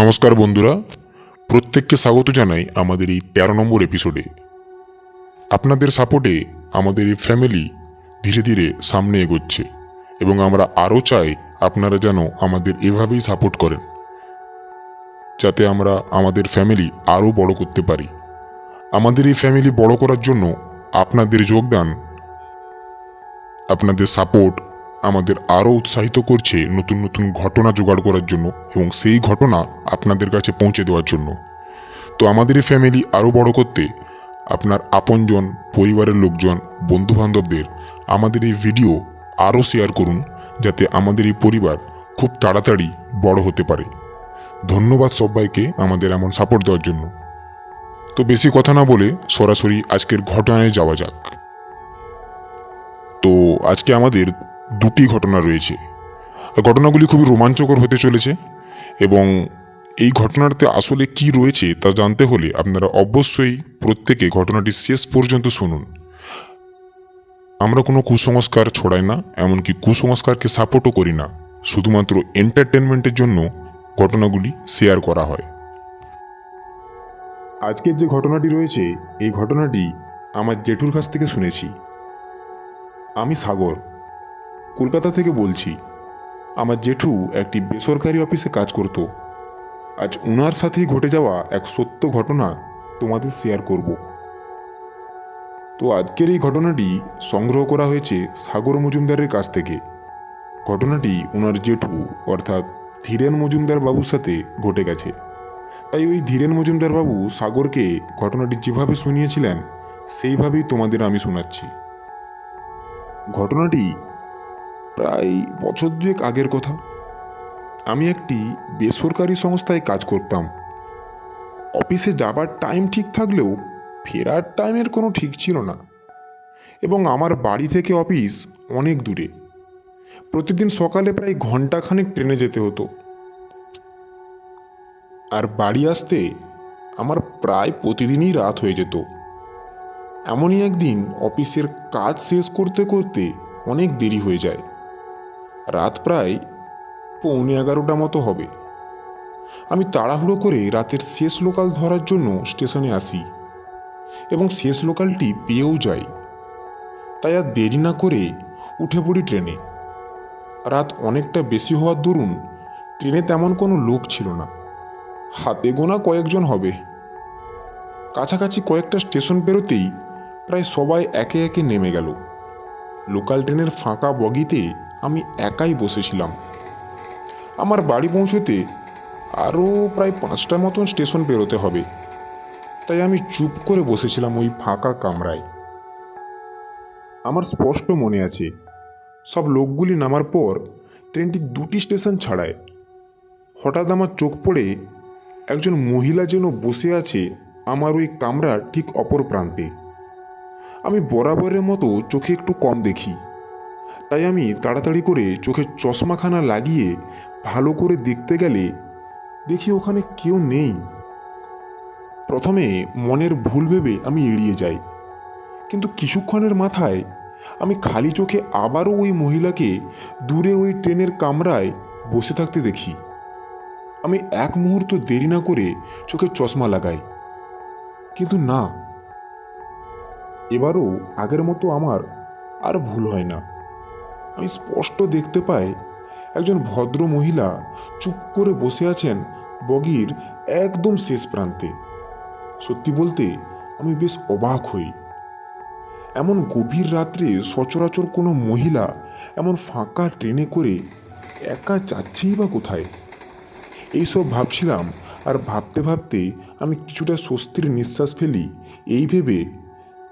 নমস্কার বন্ধুরা, প্রত্যেককে স্বাগত জানাই আমাদের এই তেরো নম্বর এপিসোডে আপনাদের সাপোর্টে আমাদের এই ফ্যামিলি ধীরে ধীরে সামনে এগোচ্ছে এবং আমরা আরও চাই আপনারা যেন আমাদের এভাবেই সাপোর্ট করেন, যাতে আমরা আমাদের ফ্যামিলি আরও বড় করতে পারি। আমাদের এই ফ্যামিলি বড় করার জন্য আপনাদের যোগদান, আপনাদের সাপোর্ট আমাদের আরও উৎসাহিত করছে নতুন নতুন ঘটনা জোগাড় করার জন্য এবং সেই ঘটনা আপনাদের কাছে পৌঁছে দেওয়ার জন্য। তো আমাদের এই ফ্যামিলি আরও বড় করতে আপনার আপনজন, পরিবারের লোকজন, বন্ধুবান্ধবদের আমাদের এই ভিডিও আরও শেয়ার করুন যাতে আমাদের এই পরিবার খুব তাড়াতাড়ি বড় হতে পারে। ধন্যবাদ সবাইকে আমাদের এমন সাপোর্ট দেওয়ার জন্য। তো বেশি কথা না বলে সরাসরি আজকের ঘটনায় যাওয়া যাক। তো আজকে আমাদের দুটি ঘটনা রয়েছে। ঘটনাগুলি খুবই রোমাঞ্চকর হতে চলেছে এবং এই ঘটনাটাতে আসলে কি রয়েছে তা জানতে হলে আপনারা অবশ্যই প্রত্যেকে ঘটনাটি শেষ পর্যন্ত শুনুন। আমরা কোনো কুসংস্কার ছড়াই না, এমনকি কুসংস্কারকে সাপোর্টও করি না। শুধুমাত্র এন্টারটেনমেন্টের জন্য ঘটনাগুলি শেয়ার করা হয়। আজকের যে ঘটনাটি রয়েছে, এই ঘটনাটি আমার জেঠুর কাছ থেকে শুনেছি। আমি সাগর। কলকাতা থেকে বলছি, আমার জেঠু একটি বেসরকারি অফিসে কাজ করত। আজ ওনার সাথেই ঘটে যাওয়া এক সত্য ঘটনা তোমাদের শেয়ার করব। তো আজকের এই ঘটনাটি সংগ্রহ করা হয়েছে সাগর মজুমদারের কাছ থেকে। ঘটনাটি ওনার জেঠু, অর্থাৎ ধীরেন মজুমদার বাবুর সাথে ঘটে গেছে। তাই ওই ধীরেন মজুমদার বাবু সাগরকে ঘটনাটি যেভাবে শুনিয়েছিলেন, সেইভাবেই তোমাদের আমি শোনাচ্ছি। ঘটনাটি প্রায় বছর দুয়েক আগের কথা। আমি একটি বেসরকারি সংস্থায় কাজ করতাম। অফিসে যাবার টাইম ঠিক থাকলেও ফেরার টাইমের কোনো ঠিক ছিল না। এবং আমার বাড়ি থেকে অফিস অনেক দূরে। প্রতিদিন সকালে প্রায় ঘন্টাখানেক ট্রেনে যেতে হতো। আর বাড়ি আসতে আমার প্রায় প্রতিদিনই রাত হয়ে যেত। এমনই একদিন অফিসের কাজ শেষ করতে করতে অনেক দেরি হয়ে যায়। রাত প্রায় পৌনে এগারোটা মতো হবে। আমি তাড়াহুড়ো করে রাতের শেষ লোকাল ধরার জন্য স্টেশনে আসি এবং শেষ লোকালটি পেয়েও যাই। তাই আর দেরি না করে উঠে পড়ি ট্রেনে। রাত অনেকটা বেশি হওয়ার দরুন ট্রেনে তেমন কোনো লোক ছিল না। হাতে গোনা কয়েকজন হবে। কাছাকাছি কয়েকটা স্টেশন পেরোতেই প্রায় সবাই একে একে নেমে গেল। লোকাল ট্রেনের ফাঁকা বগিতে আমি একাই বসেছিলাম। আমার বাড়ি পৌঁছতে আরও প্রায় পাঁচটা মতন স্টেশন পেরোতে হবে। তাই আমি চুপ করে বসেছিলাম ওই ফাঁকা কামরায়। আমার স্পষ্ট মনে আছে, সব লোকগুলি নামার পর ট্রেনটি দুটি স্টেশন ছাড়ায়। হঠাৎ আমার চোখ পড়ে একজন মহিলা যেন বসে আছে আমার ওই কামরার ঠিক অপর প্রান্তে। আমি বরাবরের মতো চোখে একটু কম দেখি। তাই আমি তাড়াতাড়ি করে চোখের চশমাখানা লাগিয়ে ভালো করে দেখতে গেলে দেখি ওখানে কেউ নেই। প্রথমে মনের ভুল ভেবে আমি এড়িয়ে যাই। কিন্তু কিছুক্ষণের মাথায় আমি খালি চোখে আবারও ওই মহিলাকে দূরে ওই ট্রেনের কামরায় বসে থাকতে দেখি। আমি এক মুহূর্ত দেরি না করে চোখে চশমা লাগাই। কিন্তু না, এবারও আগের মতো আমার আর ভুল হয় না। আমি স্পষ্ট দেখতে পাই একজন ভদ্র মহিলা চুপ করে বসে আছেন বগির একদম শেষ প্রান্তে। সত্যি বলতে আমি বেশ অবাক হই। এমন গভীর রাত্রে সচরাচর কোনো মহিলা এমন ফাঁকা ট্রেনে করে একা যাচ্ছেই বা কোথায়? এইসব ভাবছিলাম আর ভাবতে ভাবতে আমি কিছুটা স্বস্তির নিঃশ্বাস ফেলি, এই ভেবে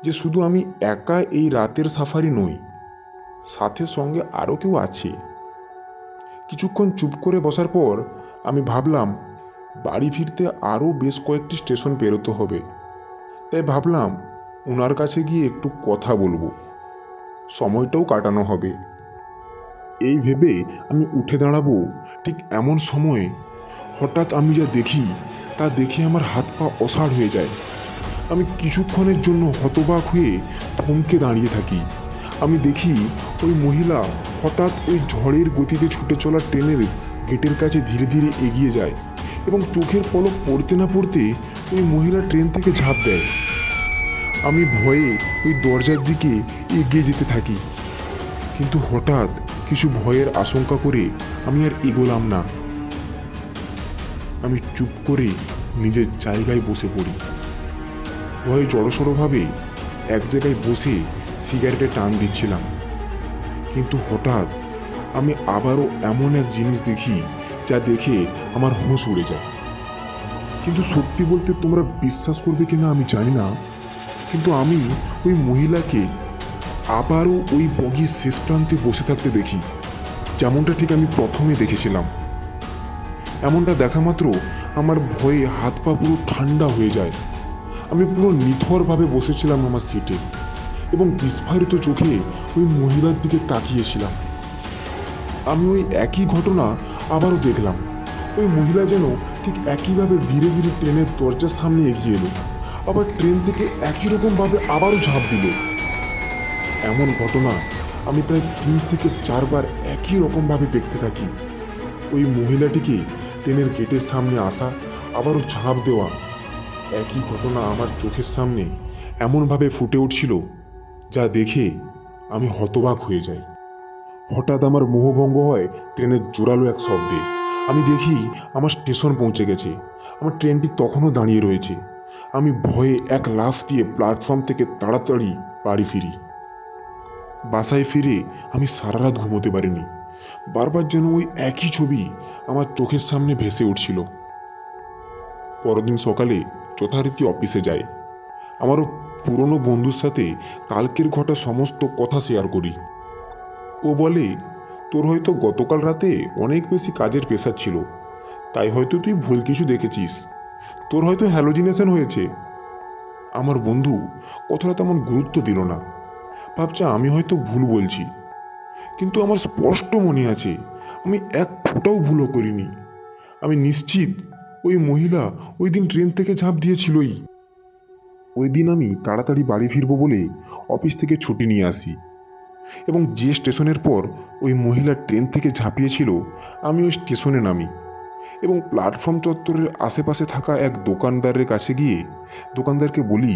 যে শুধু আমি একা এই রাতের সাফারি নই সাথে সঙ্গে আরও কেউ আছে। কিছুক্ষণ চুপ করে বসার পর আমি ভাবলাম, বাড়ি ফিরতে আরও বেশ কয়েকটি স্টেশন পেরোতে হবে। তাই ভাবলাম ওনার কাছে গিয়ে একটু কথা বলব। সময়টাও কাটানো হবে। এই ভেবে আমি উঠে দাঁড়াবো ঠিক এমন সময়ে। হঠাৎ আমি যা দেখি, তা দেখে আমার হাত পা অসাড় হয়ে যায়। আমি কিছুক্ষণের জন্য হতবাক হয়ে থমকে দাঁড়িয়ে থাকি। আমি দেখি ওই মহিলা হঠাৎ ওই ঝড়ের গতিতে ছুটে চলা ট্রেনের গেটের কাছে ধীরে ধীরে এগিয়ে যায় এবং চোখের পলক পড়তে না পড়তে ওই মহিলা ট্রেন থেকে ঝাঁপ দেয়। আমি ভয়ে ওই দরজার দিকে এগিয়ে যেতে থাকি। কিন্তু হঠাৎ কিছু ভয়ের আশঙ্কা করে আমি আর এগোলাম না। আমি চুপ করে নিজের জায়গায় বসে পড়ি। ভয়ে জড়সড়ভাবে এক জায়গায় বসে সিগারেটে টান দিচ্ছিলাম। কিন্তু হঠাৎ আমি আবারও এমন এক জিনিস দেখি যা দেখে আমার হোঁশ উড়ে যায়। কিন্তু সত্যি বলতে তোমরা বিশ্বাস করবে কিনা আমি জানি না, কিন্তু আমি ওই মহিলাকে আবারও ওই বগির শেষ প্রান্তে বসে থাকতে দেখি, যেমনটা ঠিক আমি প্রথমে দেখেছিলাম। এমনটা দেখা মাত্র আমার ভয়ে হাত পা পুরো ঠান্ডা হয়ে যায়। আমি পুরো নিথরভাবে বসেছিলাম আমার সিটে এবং বিস্ফারিত চোখে ওই মহিলার দিকে তাকিয়েছিলাম। আমি ওই একই ঘটনা আবারও দেখলাম। ওই মহিলা যেন ঠিক একইভাবে ধীরে ধীরে ট্রেনের দরজার সামনে এগিয়ে এলো, আবার ট্রেন থেকে একই রকমভাবে আবারও ঝাঁপ দিল। এমন ঘটনা আমি প্রায় তিন থেকে চারবার একই রকমভাবে দেখতে থাকি। ওই মহিলাটিকে ট্রেনের গেটের সামনে আসা, আবারও ঝাঁপ দেওয়া, একই ঘটনা আমার চোখের সামনে এমনভাবে ফুটে উঠছিল যা দেখে আমি হতবাক হয়ে যাই। হঠাৎ আমার মোহভঙ্গ হয় ট্রেনের জোরালো এক শব্দে। আমি দেখি আমার স্টেশন পৌঁছে গেছে। আমার ট্রেনটি তখনও দাঁড়িয়ে রয়েছে। আমি ভয়ে এক লাফ দিয়ে প্ল্যাটফর্ম থেকে তাড়াতাড়ি বাড়ি ফিরি। বাসায় ফিরে আমি সারা রাত ঘুমোতে পারিনি। বারবার যেন ওই একই ছবি আমার চোখের সামনে ভেসে উঠছিল। পরদিন সকালে যথারীতি অফিসে যাই। আমারও পুরনো বন্ধুর সাথে কালকের ঘটা সমস্ত কথা শেয়ার করি। ও বলে, তোর হয়তো গতকাল রাতে অনেক বেশি কাজের প্রেশার ছিল। তাই হয়তো তুই ভুল কিছু দেখেছিস। তোর হয়তো হ্যালোজিনেশন হয়েছে। আমার বন্ধু কথাটা তেমন গুরুত্ব দিল না। ভাবছে আমি হয়তো ভুল বলছি। কিন্তু আমার স্পষ্ট মনে আছে, আমি এক ফোঁটাও ভুলও করিনি। আমি নিশ্চিত ওই মহিলা ওই দিন ট্রেন থেকে ঝাঁপ দিয়েছিলই। ওই দিন আমি তাড়াতাড়ি বাড়ি ফিরবো বলে অফিস থেকে ছুটি নিয়ে আসি। এবং যে স্টেশনের পর ওই মহিলা ট্রেন থেকে ঝাঁপিয়েছিল, আমি ওই স্টেশনে নামি। এবং প্ল্যাটফর্ম চত্বরের আশেপাশে থাকা এক দোকানদারের কাছে গিয়ে দোকানদারকে বলি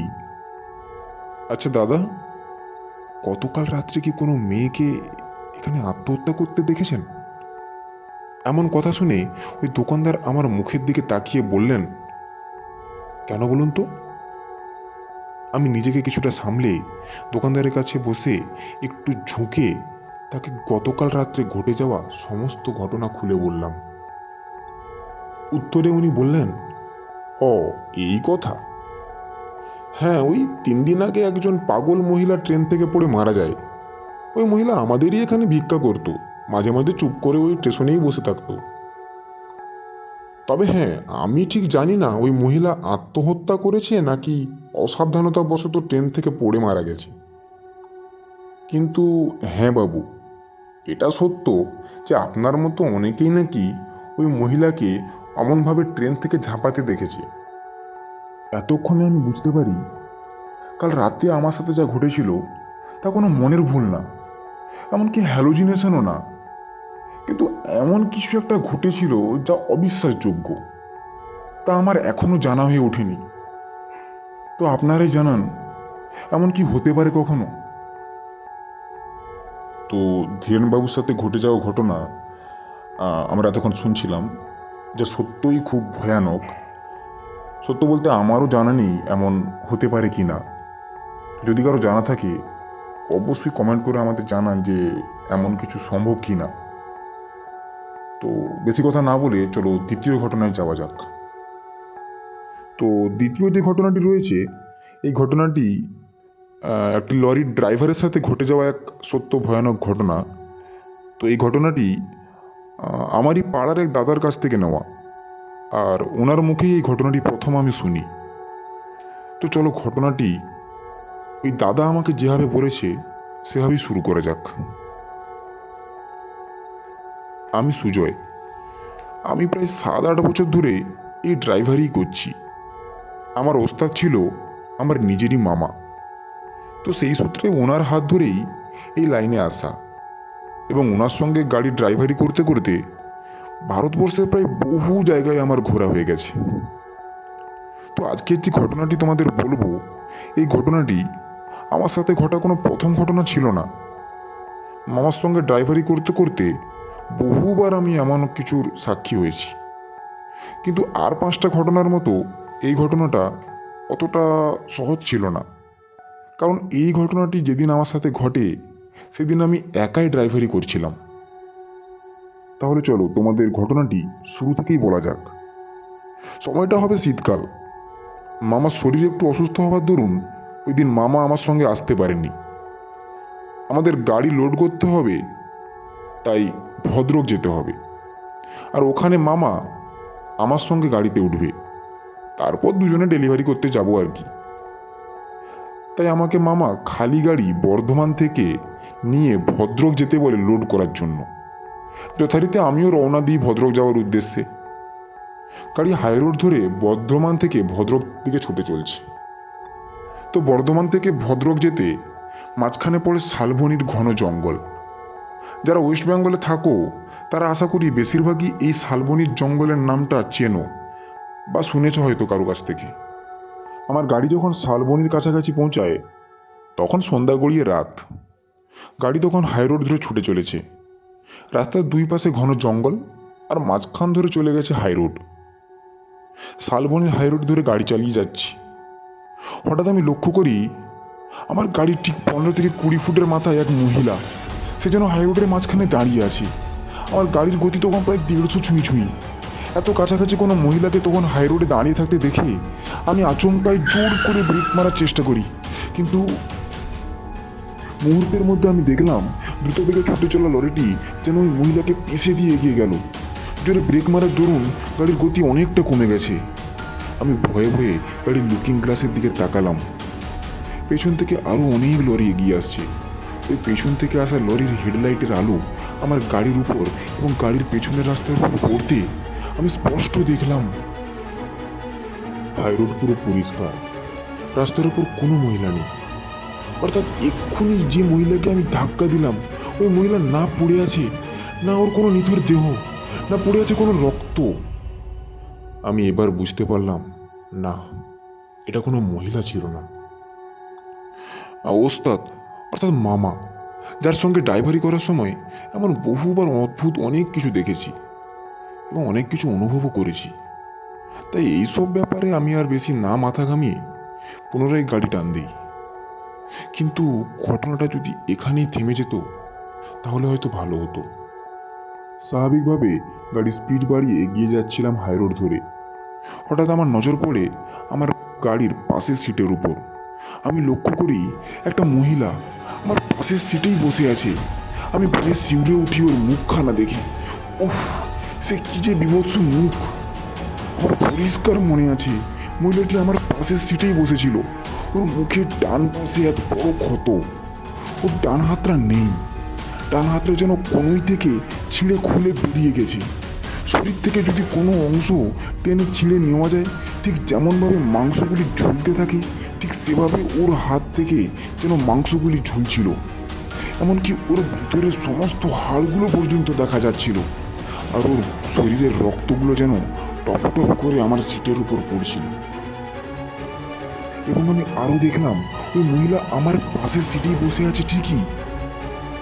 আচ্ছা দাদা, গতকাল রাত্রে কি কোনো মেয়েকে এখানে আত্মহত্যা করতে দেখেছেন? এমন কথা শুনে ওই দোকানদার আমার মুখের দিকে তাকিয়ে বললেন, কেন বলুন তো? আমি নিজেকে কিছুটা সামলে দোকানদারের কাছে বসে একটু ঝুঁকে তাকে গতকাল রাত্রে ঘটে যাওয়া সমস্ত ঘটনা খুলে বললাম। উত্তরে উনি বললেন ও এই কথা। হ্যাঁ ওই তিন দিন আগে একজন পাগল মহিলা ট্রেন থেকে পড়ে মারা যায়। ওই মহিলা আমাদেরই এখানে ভিক্ষা করতো, মাঝে মাঝে চুপ করে ওই স্টেশনেই বসে থাকতো। তবে হ্যাঁ আমি ঠিক জানি না, ওই মহিলা আত্মহত্যা করেছে নাকি অসাবধানতাবশত ট্রেন থেকে পড়ে মারা গেছে। কিন্তু হ্যাঁ বাবু, এটা সত্য যে আপনার মতো অনেকেই নাকি ওই মহিলাকে অমনভাবে ট্রেন থেকে ঝাঁপাতে দেখেছে। এতক্ষণে আমি বুঝতে পারি, কাল রাতে আমার সাথে যা ঘটেছিল তা কোনো মনের ভুল না, এমনকি হ্যালোজিনেশনও না। কিন্তু এমন কিছু একটা ঘটেছিল যা অবিশ্বাসযোগ্য, তা আমার এখনও জানা হয়ে ওঠেনি। তো আপনারাই জানান, এমন কি হতে পারে কখনো? তো ধীরেনবাবুর সাথে ঘটে যাওয়া ঘটনা আমরা এতক্ষণ শুনছিলাম যা সত্যই খুব ভয়ানক। সত্য বলতে আমারও জানা নেই এমন হতে পারে কি না। যদি কারও জানা থাকে, অবশ্যই কমেন্ট করে আমাদের জানান যে এমন কিছু সম্ভব কি না। তো বেশি কথা না বলে চলো দ্বিতীয় ঘটনায় যাওয়া যাক। তো দ্বিতীয় যে ঘটনাটি রয়েছে, এই ঘটনাটি একটি লরির ড্রাইভারের সাথে ঘটে যাওয়া এক সত্য ভয়ানক ঘটনা। তো এই ঘটনাটি আমারই পাড়ার এক দাদার কাছ থেকে নেওয়া। আর ওনার মুখেই এই ঘটনাটি প্রথম আমি শুনি। তো চলো ঘটনাটি, ওই দাদা আমাকে যেভাবে বলেছে, সেভাবেই শুরু করা যাক। আমি সুজয়। আমি প্রায় সাত আট বছর ধরে এই ড্রাইভারই করছি। আমার ওস্তাদ ছিল আমার নিজেরই মামা। তো সেই সূত্রে ওনার হাত ধরেই এই লাইনে আসা এবং ওনার সঙ্গে গাড়ি ড্রাইভারি করতে করতে ভারতবর্ষের প্রায় বহু জায়গায় আমার ঘোরা হয়ে গেছে। তো আজকের যে ঘটনাটি তোমাদের বলব, এই ঘটনাটি আমার সাথে ঘটা কোনো প্রথম ঘটনা ছিল না। মামার সঙ্গে ড্রাইভারি করতে করতে বহুবার আমি এমন কিছুর সাক্ষী হয়েছি। কিন্তু আর পাঁচটা ঘটনার মতো এই ঘটনাটা অতটা সহজ ছিল না। কারণ এই ঘটনাটি যেদিন আমার সাথে ঘটে, সেদিন আমি একাই ড্রাইভারি করছিলাম। তাহলে চলো তোমাদের ঘটনাটি শুরু থেকেই বলা যাক। সময়টা হবে শীতকাল। মামার শরীর একটু অসুস্থ হওয়ার দরুন ওই দিন মামা আমার সঙ্গে আসতে পারেননি। আমাদের গাড়ি লোড করতে হবে, তাই ভদ্রক যেতে হবে। আর ওখানে মামা আমার সঙ্গে গাড়িতে উঠবে। তারপর দুজনে ডেলিভারি করতে যাব আর কি। তাই আমাকে মামা খালি গাড়ি বর্ধমান থেকে নিয়ে ভদ্রক যেতে বলে লোড করার জন্য। যথারীতি আমিও রওনা দিই ভদ্রক যাওয়ার উদ্দেশ্যে। গাড়ি হাইরোড ধরে বর্ধমান থেকে ভদ্রক দিকে ছুটে চলছে। তো বর্ধমান থেকে ভদ্রক যেতে মাঝখানে পড়ে শালবনির ঘন জঙ্গল। যারা ওয়েস্ট বেঙ্গলে থাকো, তারা আশা করি বেশিরভাগই এই শালবনির জঙ্গলের নামটা চেনো। বা শুনেছ হয়তো কারও কাছ থেকে। আমার গাড়ি যখন শালবনির কাছাকাছি পৌঁছায়, তখন সন্ধ্যা গড়িয়ে রাত। গাড়ি তখন হাইরোড ধরে ছুটে চলেছে। রাস্তার দুই পাশে ঘন জঙ্গল আর মাঝখান ধরে চলে গেছে হাইরোড শালবনির হাইরোড ধরে গাড়ি চালিয়ে যাচ্ছি। হঠাৎ আমি লক্ষ্য করি, আমার গাড়ির ঠিক পনেরো থেকে কুড়ি ফুটের মাথায় এক মহিলা। সে যেন হাইরোডের মাঝখানে দাঁড়িয়ে আছে। আমার গাড়ির গতি তখন প্রায় দেড়শো ছুঁই ছুঁই। এত কাছাকাছি কোনো মহিলাকে তখন হাইরোডে দাঁড়িয়ে থাকতে দেখে আমি আচমকায় জোর করে ব্রেক মারার চেষ্টা করি। কিন্তু মুহূর্তের মধ্যে আমি দেখলাম দ্রুত বেগে ছুটে চলা লরিটি যেন ওই মহিলাকে পিষে দিয়ে এগিয়ে গেল। জোরে ব্রেক মারার দরুন গাড়ির গতি অনেকটা কমে গেছে। আমি ভয়ে ভয়ে গাড়ির লুকিং গ্লাসের দিকে তাকালাম। পেছন থেকে আরও অনেক লরি এগিয়ে আসছে। ওই পেছন থেকে আসা লরির হেডলাইটের আলো আমার গাড়ির উপর এবং গাড়ির পেছনের রাস্তার উপর পড়তে আমি স্পষ্ট দেখলাম। হাইরোড পুরো পরিষ্কার। রাস্তার উপর কোনো মহিলা নেই। অর্থাৎ এক্ষুনি যে মহিলাকে আমি ধাক্কা দিলাম, ওই মহিলা না পড়ে আছে, না ওর কোনো নিথর দেহ, না পড়ে আছে কোনো রক্ত। আমি এবার বুঝতে পারলাম, না, এটা কোনো মহিলা ছিল না। ওস্তাদ, অর্থাৎ মামা, যার সঙ্গে ড্রাইভারি করার সময় এমন বহুবার অদ্ভুত অনেক কিছু দেখেছি। এবং অনেক কিছু অনুভবও করেছি। তাই এইসব ব্যাপারে আমি আর বেশি না মাথা ঘামিয়ে পুনরায় গাড়ি টান দিই। কিন্তু ঘটনাটা যদি এখানেই থেমে যেত, তাহলে হয়তো ভালো হতো। স্বাভাবিকভাবে গাড়ি স্পিড বাড়িয়ে এগিয়ে যাচ্ছিলাম হাইরোড ধরে। হঠাৎ আমার নজর পড়ে আমার গাড়ির পাশের সিটের উপর। আমি লক্ষ্য করি একটা মহিলা আমার পাশের সিটেই বসে আছে। আমি ভয়ে শিউরে উঠি ওর মুখখানা দেখে। উফ! সে কি যে বিভৎস মুখ। আমার পরিষ্কার মনে আছে, মহিলাটি আমার পাশের সিটেই বসেছিল। ওর মুখের ডান পাশে এত বড় ক্ষত। ওর ডান হাতটা নেই। ডান হাতটা যেন কোনোই থেকে ছিঁড়ে খুলে বেরিয়ে গেছে। শরীর থেকে যদি কোনো অংশ টেনে ছিঁড়ে নেওয়া যায়, ঠিক যেমনভাবে মাংসগুলি ঝুলতে থাকে, ঠিক সেভাবে ওর হাত থেকে যেন মাংসগুলি ঝুলছিল। এমনকি ওর ভিতরের সমস্ত হাড়গুলো পর্যন্ত দেখা যাচ্ছিল। আর ওর শরীরের রক্তগুলো যেন টপ টপ করে আমার সিটের উপর পড়ছিল। এবং আমি আরও দেখলাম, ওই মহিলা আমার পাশের সিটেই বসে আছে ঠিকই,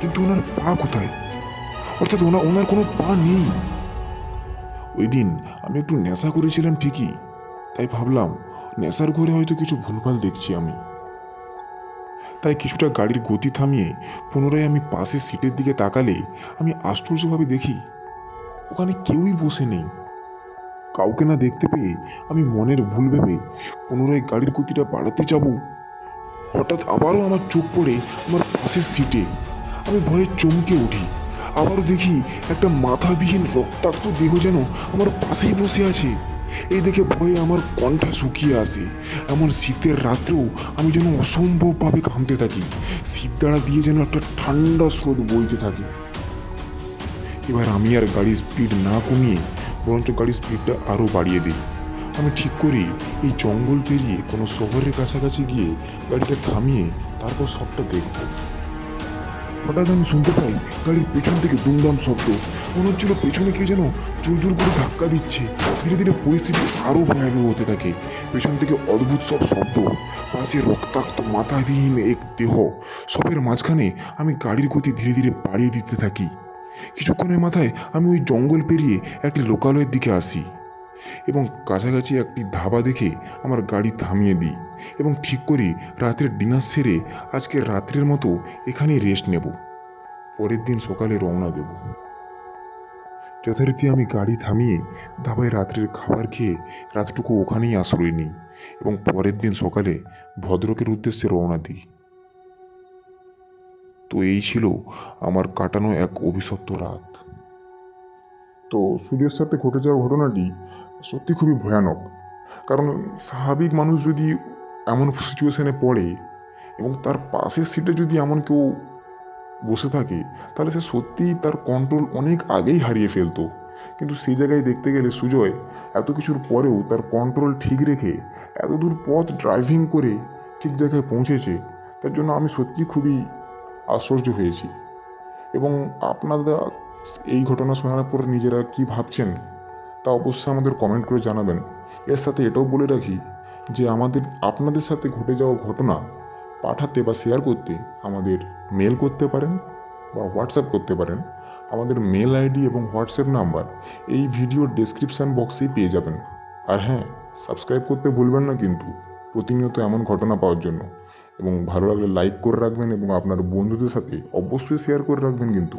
কিন্তু ওনার পা কোথায়? অর্থাৎ ওনার ওনার কোনো পা নেই। ওই দিন আমি একটু নেশা করেছিলাম ঠিকই, তাই ভাবলাম নেশার ঘরে হয়তো কিছু ভুলভাল দেখছি আমি। তাই কিছুটা গাড়ির গতি থামিয়ে পুনরায় আমি পাশের সিটের দিকে তাকালে আমি আশ্চর্যভাবে দেখি ওখানে কেউই বসে নেই। কাউকে না দেখতে পেয়ে আমি মনের ভুল ভেবে পুনরায় গাড়ির গতিটা বাড়াতে যাব। হঠাৎ আবারও আমার চোখ পড়ে আমার পাশের সিটে। আমি ভয়ে চমকে উঠি। আবারও দেখি একটা মাথাবিহীন রক্তাক্ত দেহ যেন আমার পাশেই বসে আছে। এই দেখে ভয়ে আমার কণ্ঠা শুকিয়ে আসে। এমন শীতের রাত্রেও আমি যেন অসম্ভবভাবে ঘামতে থাকি। শীত দাঁড়া দিয়ে যেন একটা ঠান্ডা স্রোত বইতে থাকে। এবার আমি আর গাড়ির স্পিড না কমিয়ে, বরঞ্চ গাড়ির স্পিডটা আরও বাড়িয়ে দিই। আমি ঠিক করি, এই জঙ্গল পেরিয়ে কোনো শহরের কাছাকাছি গিয়ে গাড়িটা থামিয়ে তারপর সবটা দেখব। হঠাৎ আমি শুনতে পাই গাড়ির পেছন থেকে দুমদাম শব্দ। মনে হচ্ছিল পেছনে কে যেন জোর জোর করে ধাক্কা দিচ্ছে। ধীরে ধীরে পরিস্থিতি আরও ভয়াবহ হতে থাকে। পেছন থেকে অদ্ভুত সব শব্দ। পাশে রক্তাক্ত, মাথাবিহীন এক দেহ। সবের মাঝখানে আমি গাড়ির গতি ধীরে ধীরে বাড়িয়ে দিতে থাকি। কিছুক্ষণের মাথায় আমি ওই জঙ্গল পেরিয়ে একটি লোকালয়ের দিকে আসি এবং কাছাকাছি একটি ধাবা দেখে আমার গাড়ি থামিয়ে দিই এবং ঠিক করি রাতের ডিনার সেরে আজকে রাত্রের মতো এখানেই রেস্ট নেব। পরের দিন সকালে রওনা দেব। যথারীতি আমি গাড়ি থামিয়ে ধাবায় রাত্রের খাবার খেয়ে রাতটুকু ওখানেই আশ্রয় নিই এবং পরের দিন সকালে ভদ্রকের উদ্দেশ্যে রওনা দিই। তো এই ছিল আমার কাটানো এক অভিশপ্ত রাত। তো সুজের সাথে ঘটে যাওয়া ঘটনাটি সত্যি খুবই ভয়ানক। কারণ স্বাভাবিক মানুষ যদি এমন সিচুয়েশানে পড়ে এবং তার পাশের সিটে যদি এমন কেউ বসে থাকে, তাহলে সে সত্যিই তার কন্ট্রোল অনেক আগেই হারিয়ে ফেলতো। কিন্তু সেই জায়গায় দেখতে গেলে সুজয় এত কিছুর পরেও তার কন্ট্রোল ঠিক রেখে এত দূর পথ ড্রাইভিং করে ঠিক জায়গায় পৌঁছেছে, তার জন্য আমি সত্যি খুবই আশ্চর্য হয়েছি। এবং আপনারা এই ঘটনা শোনার পর নিজেরা কি ভাবছেন, তা অবশ্যই আমাদের কমেন্ট করে জানাবেন। এর সাথে এটাও বলে রাখি যে আমাদের, আপনাদের সাথে ঘটে যাওয়া ঘটনা পাঠাতে বা শেয়ার করতে আমাদের মেল করতে পারেন বা হোয়াটসঅ্যাপ করতে পারেন। আমাদের মেল আইডি এবং হোয়াটসঅ্যাপ নাম্বার এই ভিডিওর ডেসক্রিপশান বক্সেই পেয়ে যাবেন। আর হ্যাঁ সাবস্ক্রাইব করতে ভুলবেন না কিন্তু, প্রতিনিয়ত এমন ঘটনা পাওয়ার জন্য। এবং ভালো লাগলে লাইক করে রাখবেন এবং আপনার বন্ধুদের সাথে অবশ্যই শেয়ার করে রাখবেন কিন্তু।